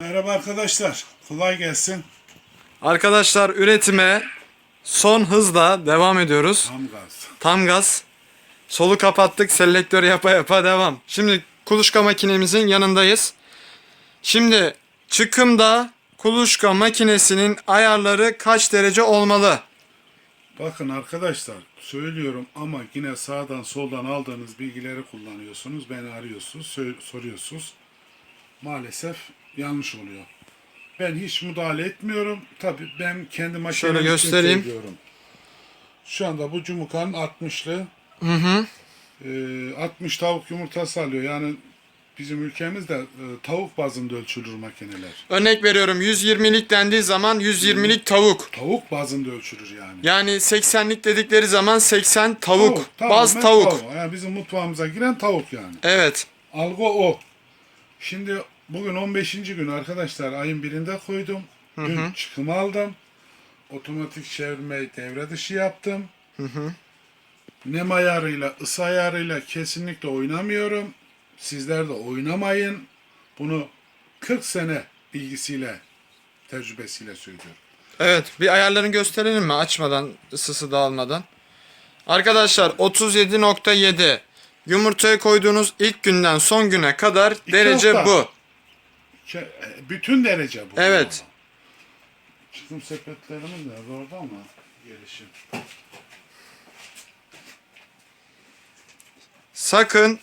Merhaba arkadaşlar. Kolay gelsin. Arkadaşlar üretime son hızla devam ediyoruz. Tam gaz. Tam gaz. Solu kapattık. Selektör yapa yapa devam. Şimdi kuluçka makinemizin yanındayız. Şimdi çıkımda kuluçka makinesinin ayarları kaç derece olmalı? Bakın arkadaşlar söylüyorum ama yine sağdan soldan aldığınız bilgileri kullanıyorsunuz. Beni arıyorsunuz, soruyorsunuz. Maalesef yanlış oluyor. Ben hiç müdahale etmiyorum. Tabii ben kendi makinem Şöyle göstereyim. söylüyorum. Şu anda bu cumukan 60'lı. Hı hı. Ee, 60 tavuk yumurtası alıyor. Yani bizim ülkemizde e, tavuk bazında ölçülür makineler. Örnek veriyorum 120'lik dendiği zaman 120'lik tavuk. Tavuk bazında ölçülür yani. Yani 80'lik dedikleri zaman 80 tavuk. tamamen Baz tavuk. Yani bizim mutfağımıza giren tavuk yani. Evet. Algı o. Şimdi bugün 15. gün arkadaşlar ayın birinde koydum. Dün çıkım aldım. Otomatik çevirmeyi devre dışı yaptım. Nem ayarıyla, ısı ayarıyla kesinlikle oynamıyorum. Sizler de oynamayın. Bunu 40 sene bilgisiyle, tecrübesiyle söylüyorum. Evet, bir ayarlarını gösterelim mi açmadan, ısısı dağılmadan? Arkadaşlar 37.7 yumurtaya koyduğunuz ilk günden son güne kadar derece hafta. bu. Ke- Bütün derece bu. Evet. Çıkım sepetlerimiz nerede orada mı? Gelişim. Sakın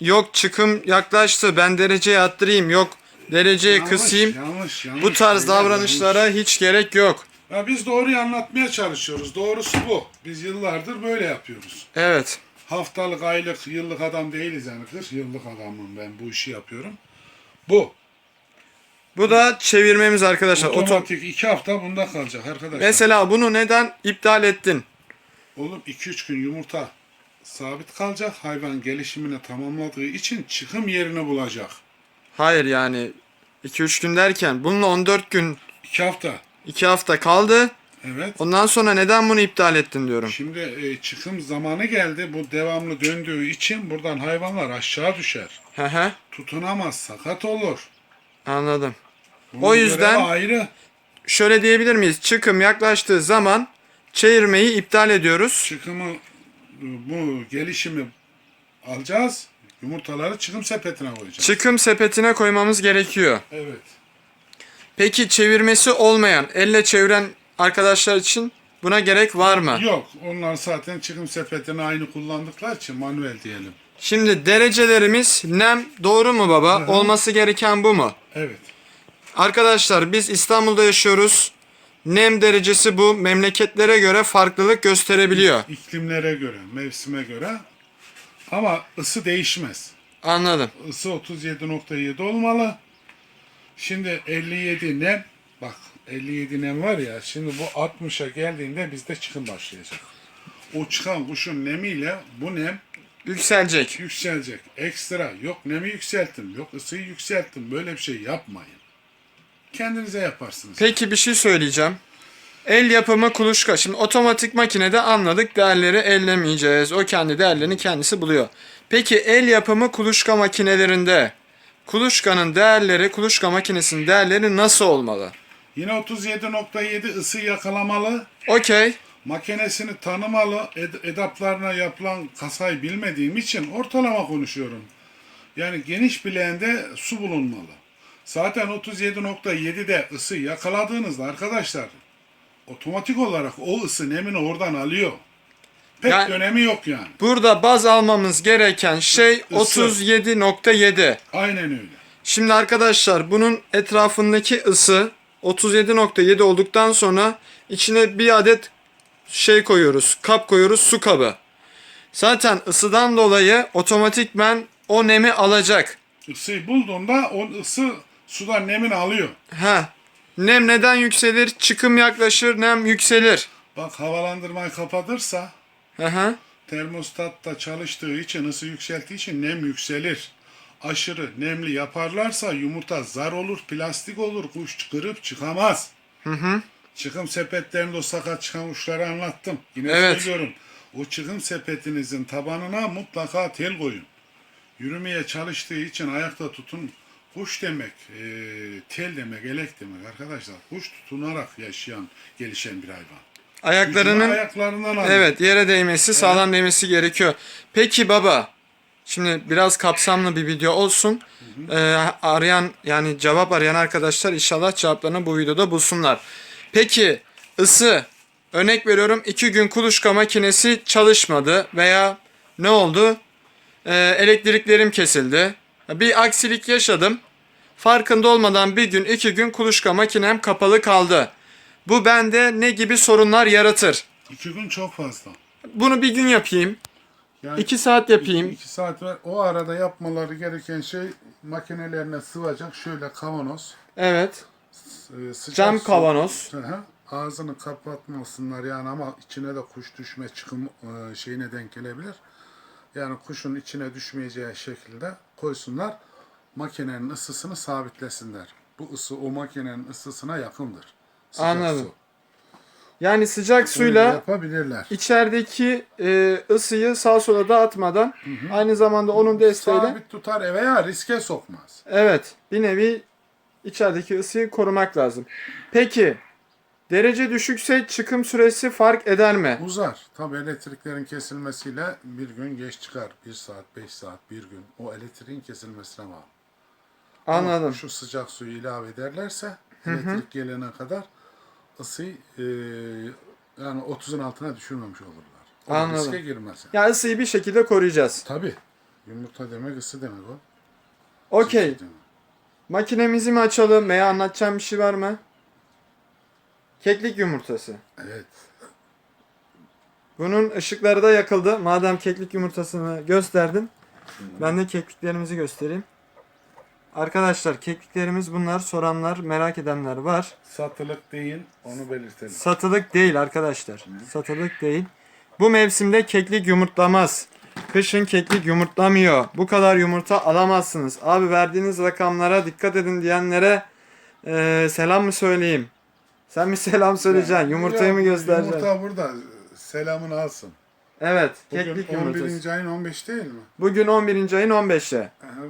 yok çıkım yaklaştı ben dereceye attırayım yok dereceye Yanlış, kısayım. Yanlış, yanlış. Bu tarz Beyler, davranışlara hiç gerek yok. yanlış. Ya biz doğruyu anlatmaya çalışıyoruz. Doğrusu bu. Biz yıllardır böyle yapıyoruz. Evet. Haftalık, aylık, yıllık adam değiliz yani. 40 yıllık adamım ben bu işi yapıyorum. Bu. Bu da çevirmemiz arkadaşlar. Oto- Otomatik iki hafta bunda kalacak arkadaşlar. Mesela bunu neden iptal ettin? Oğlum 2-3 gün yumurta sabit kalacak. Hayvan gelişimini tamamladığı için çıkım yerini bulacak. Hayır yani 2-3 gün derken bununla 14 gün 2 hafta. 2 hafta kaldı. Evet. Ondan sonra neden bunu iptal ettin diyorum. Şimdi e, çıkım zamanı geldi. Bu devamlı döndüğü için buradan hayvanlar aşağı düşer. Hı hı. Tutunamaz, sakat olur. Anladım. Bunun O yüzden- ayrı. Şöyle diyebilir miyiz? Çıkım yaklaştığı zaman çevirmeyi iptal ediyoruz. Çıkımı bu gelişimi alacağız. Yumurtaları çıkım sepetine koyacağız. Çıkım sepetine koymamız gerekiyor. Evet. Peki çevirmesi olmayan, elle çeviren arkadaşlar için buna gerek var mı? Yok. Onlar zaten çıkım sepetini aynı kullandıkları için manuel diyelim. Şimdi derecelerimiz nem doğru mu baba? Hı hı. Olması gereken bu mu? Evet. Arkadaşlar biz İstanbul'da yaşıyoruz. Nem derecesi bu memleketlere göre farklılık gösterebiliyor. İklimlere göre, mevsime göre. Ama ısı değişmez. Anladım. Isı 37.7 olmalı. Şimdi 57 nem. Bak 57 nem var ya. Şimdi bu 60'a geldiğinde bizde çıkım başlayacak. O çıkan kuşun nemiyle bu nem Yükselecek. yükselecek. Ekstra yok nemi yükselttim, yok ısıyı yükselttim. Böyle bir şey yapmayın. Kendinize yaparsınız. Peki bir şey söyleyeceğim. El yapımı kuluçka. Şimdi otomatik makinede anladık değerleri ellemeyeceğiz. O kendi değerlerini kendisi buluyor. Peki el yapımı kuluçka makinelerinde kuluçkanın değerleri, kuluçka makinesinin değerleri nasıl olmalı? Yine 37.7 ısı yakalamalı. Okey. Makinesini tanımalı, ed- edaplarına yapılan kasayı bilmediğim için ortalama konuşuyorum. Yani geniş bileğinde su bulunmalı. Zaten 37.7'de ısı yakaladığınızda arkadaşlar otomatik olarak o ısı nemini oradan alıyor. Pek Yani- önemi yok yani. Burada baz almamız gereken şey 37.7. Aynen öyle. Şimdi arkadaşlar bunun etrafındaki ısı 37.7 olduktan sonra içine bir adet şey koyuyoruz. Kap koyuyoruz su kabı. Zaten ısıdan dolayı otomatikmen o nemi alacak. Isıyı bulduğunda o ısı sudan nemini alıyor. Ha. Nem neden yükselir? Çıkım yaklaşır, nem yükselir. Bak havalandırmayı kapatırsa Hı hı. termostatta çalıştığı için ısı yükselttiği için nem yükselir. Aşırı nemli yaparlarsa yumurta zar olur, plastik olur, kuş kırıp çıkamaz. Hı hı. Çıkım sepetlerinde o sakat çıkan kuşları anlattım. Yine Evet. söylüyorum. O çıkım sepetinizin tabanına mutlaka tel koyun. Yürümeye çalıştığı için ayakta tutun Kuş demek, e, tel demek, elek demek arkadaşlar. Kuş tutunarak yaşayan, gelişen bir hayvan. Gücünü Ayaklarının ayaklarından alıyor. evet yere değmesi, sağlam değmesi gerekiyor. Peki baba, şimdi biraz kapsamlı bir video olsun. Ee, arayan yani cevap arayan arkadaşlar inşallah cevaplarını bu videoda bulsunlar. Peki ısı örnek veriyorum iki gün kuluçka makinesi çalışmadı veya ne oldu? Ee, elektriklerim kesildi. Bir aksilik yaşadım. Farkında olmadan bir gün iki gün kuluçka makinem kapalı kaldı. Bu bende ne gibi sorunlar yaratır? İki gün çok fazla. Bunu bir gün yapayım. Yani 2 saat yapayım. iki saat var. O arada yapmaları gereken şey makinelerine sıvacak şöyle kavanoz. Evet. E, sıcak Cam su- kavanoz. Hı hı. Ağzını kapatmasınlar yani ama içine de kuş düşme çıkım e, şeyine denk gelebilir. Yani kuşun içine düşmeyeceği şekilde koysunlar. Makinenin ısısını sabitlesinler. Bu ısı o makinenin ısısına yakındır. Sıcak Anladım. su. Yani sıcak Öyle suyla yapabilirler. içerideki e, ısıyı sağa sola dağıtmadan aynı zamanda onun desteğiyle Sabit tutar veya riske sokmaz. evet bir nevi içerideki ısıyı korumak lazım. Peki derece düşükse çıkım süresi fark eder mi? Uzar. Tabi elektriklerin kesilmesiyle bir gün geç çıkar. Bir saat, beş saat, bir gün. O elektriğin kesilmesine bağlı. Ama Anladım. Şu sıcak suyu ilave ederlerse elektrik gelene kadar ısıyı e, yani 30'un altına düşürmemiş olurlar. O Anladım. riske girmez. Ya ısıyı bir şekilde koruyacağız. Tabi. Yumurta demek ısı demek o. Okey. Makinemizi mi açalım veya anlatacağım bir şey var mı? Keklik yumurtası. Evet. Bunun ışıkları da yakıldı. Madem keklik yumurtasını gösterdin. Ben de kekliklerimizi göstereyim. Arkadaşlar kekliklerimiz bunlar. Soranlar, merak edenler var. Satılık değil onu belirtelim. Satılık değil arkadaşlar. Satılık değil. Bu mevsimde keklik yumurtlamaz. Kışın keklik yumurtlamıyor. Bu kadar yumurta alamazsınız. Abi verdiğiniz rakamlara dikkat edin diyenlere eee, selam mı söyleyeyim? Sen mi selam söyleyeceksin? Yumurtayı mı göstereceksin? Yumurta burada. Selamını alsın. Evet. Bugün Keklik 11. yumurtası. ayın 15 değil mi? Bugün 11. ayın 15'i. Aha,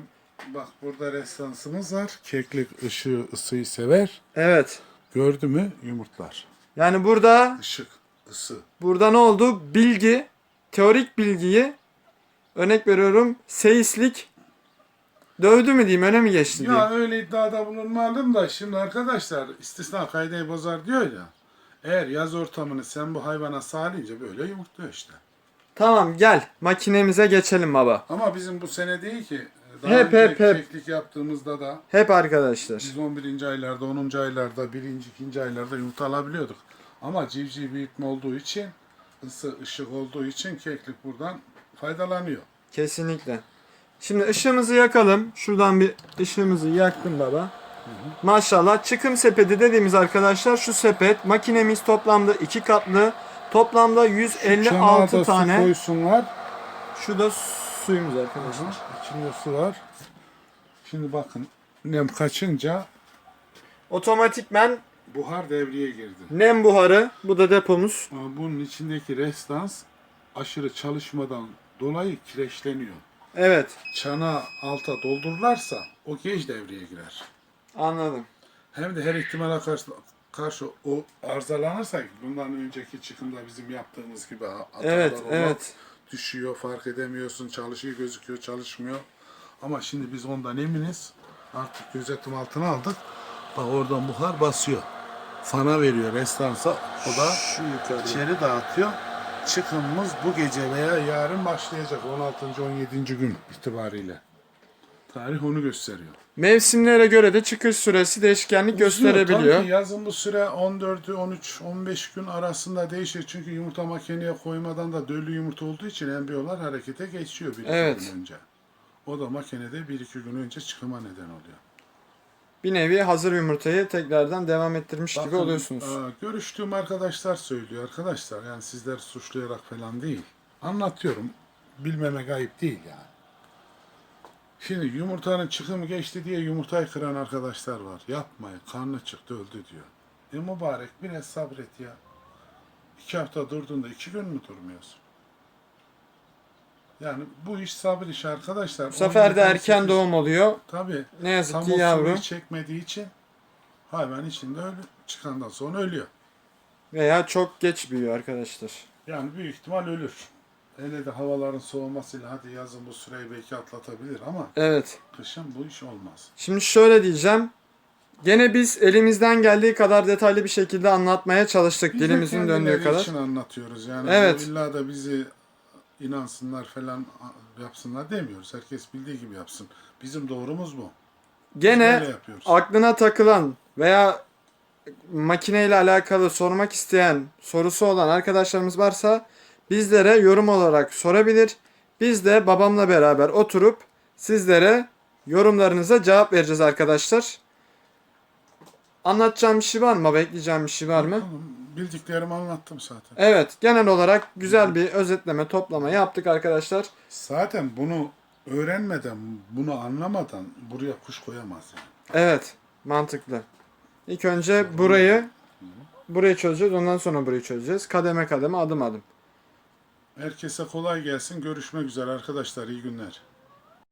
bak burada restansımız var. Keklik ışığı ısıyı sever. Evet. Gördü mü yumurtlar. Yani burada Işık, ısı. burada ne oldu? Bilgi, teorik bilgiyi örnek veriyorum seyislik dövdü mü diyeyim öne mi geçti diyeyim. Ya öyle iddiada bulunmadım da şimdi arkadaşlar istisna kaideyi bozar diyor ya. Eğer yaz ortamını sen bu hayvana sağlayınca böyle yumurtluyor işte. Tamam gel makinemize geçelim baba. Ama bizim bu sene değil ki. Daha Hep, önce hep, hep. yaptığımızda da Hep arkadaşlar. biz 11. aylarda, 10. aylarda, 1. 2. aylarda yumurta alabiliyorduk. Ama civciv büyütme olduğu için, ısı, ışık olduğu için keklik buradan faydalanıyor. Kesinlikle. Şimdi ışığımızı yakalım. Şuradan bir ışığımızı yaktım baba. Maşallah çıkım sepeti dediğimiz arkadaşlar şu sepet makinemiz toplamda iki katlı. Toplamda 156 Çanağa da su tane. koysunlar. Şu da suyumuz arkadaşlar. İçinde su var. Şimdi bakın nem kaçınca Otomatikmen buhar devreye girdi. nem buharı. Bu da depomuz. Bunun içindeki restans aşırı çalışmadan dolayı kireçleniyor. Evet. Çanağı alta doldururlarsa o geç devreye girer. Anladım. Hem de her ihtimale karşı, karşı o arızalanırsa bundan önceki çıkımda bizim yaptığımız gibi hatalar Evet, oluyor. evet. Düşüyor, fark edemiyorsun, çalışıyor, gözüküyor, çalışmıyor. Ama şimdi biz ondan eminiz. Artık gözetim altına aldık. Bak oradan buhar basıyor. Fana veriyor restansa. O da Şu yukarı. içeri dağıtıyor. Çıkımımız bu gece veya yarın başlayacak 16. 17. gün itibariyle. Tarih onu gösteriyor. Mevsimlere göre de çıkış süresi değişkenlik gösterebiliyor. Tabii ki yazın bu süre 14'ü 13 15 gün arasında değişir. Çünkü yumurta makineye koymadan da döllü yumurta olduğu için embriyolar harekete geçiyor bir iki Evet. gün önce. O da makinede bir iki gün önce çıkıma neden oluyor. Bir nevi hazır yumurtayı tekrardan devam ettirmiş gibi Bakın, oluyorsunuz. e, görüştüğüm arkadaşlar söylüyor arkadaşlar. Yani sizler suçlayarak falan değil. Anlatıyorum. Bilmemek ayıp değil yani. Şimdi yumurtanın çıkımı geçti diye yumurtayı kıran arkadaşlar var. Yapmayın. Karnı çıktı öldü diyor. E mübarek biraz sabret ya. İki hafta durduğunda iki gün mü durmuyorsun? Yani bu iş sabır işi arkadaşlar. Bu sefer de erken doğum oluyor. Tabii. Ne yazık Tam ki yavru çekmediği için hayvan içinde ölü çıkandan sonra ölüyor. veya çok geç büyüyor arkadaşlar. Yani büyük ihtimal ölür. Hele de havaların soğumasıyla hadi yazın bu süreyi belki atlatabilir ama Evet. kışın bu iş olmaz. Şimdi şöyle diyeceğim. Gene biz elimizden geldiği kadar detaylı bir şekilde anlatmaya çalıştık Biz de dilimizin döndüğü kendileri kadar. için anlatıyoruz yani. Evet. Bu illa da bizi inansınlar falan yapsınlar demiyoruz. Herkes bildiği gibi yapsın. Bizim doğrumuz bu. Gene aklına takılan veya makineyle alakalı sormak isteyen sorusu olan arkadaşlarımız varsa bizlere yorum olarak sorabilir. Biz de babamla beraber oturup sizlere yorumlarınıza cevap vereceğiz arkadaşlar. Anlatacağım bir şey var mı? Bekleyeceğim bir şey var mı? Tamam, Bildiklerimi anlattım zaten. Evet, genel olarak güzel bir özetleme, toplama yaptık arkadaşlar. Zaten bunu öğrenmeden, bunu anlamadan buraya kuş koyamaz yani. Evet, mantıklı. İlk önce burayı burayı çözeceğiz, ondan sonra burayı çözeceğiz. Kademe kademe, adım adım. Herkese kolay gelsin. Görüşmek üzere arkadaşlar. İyi günler.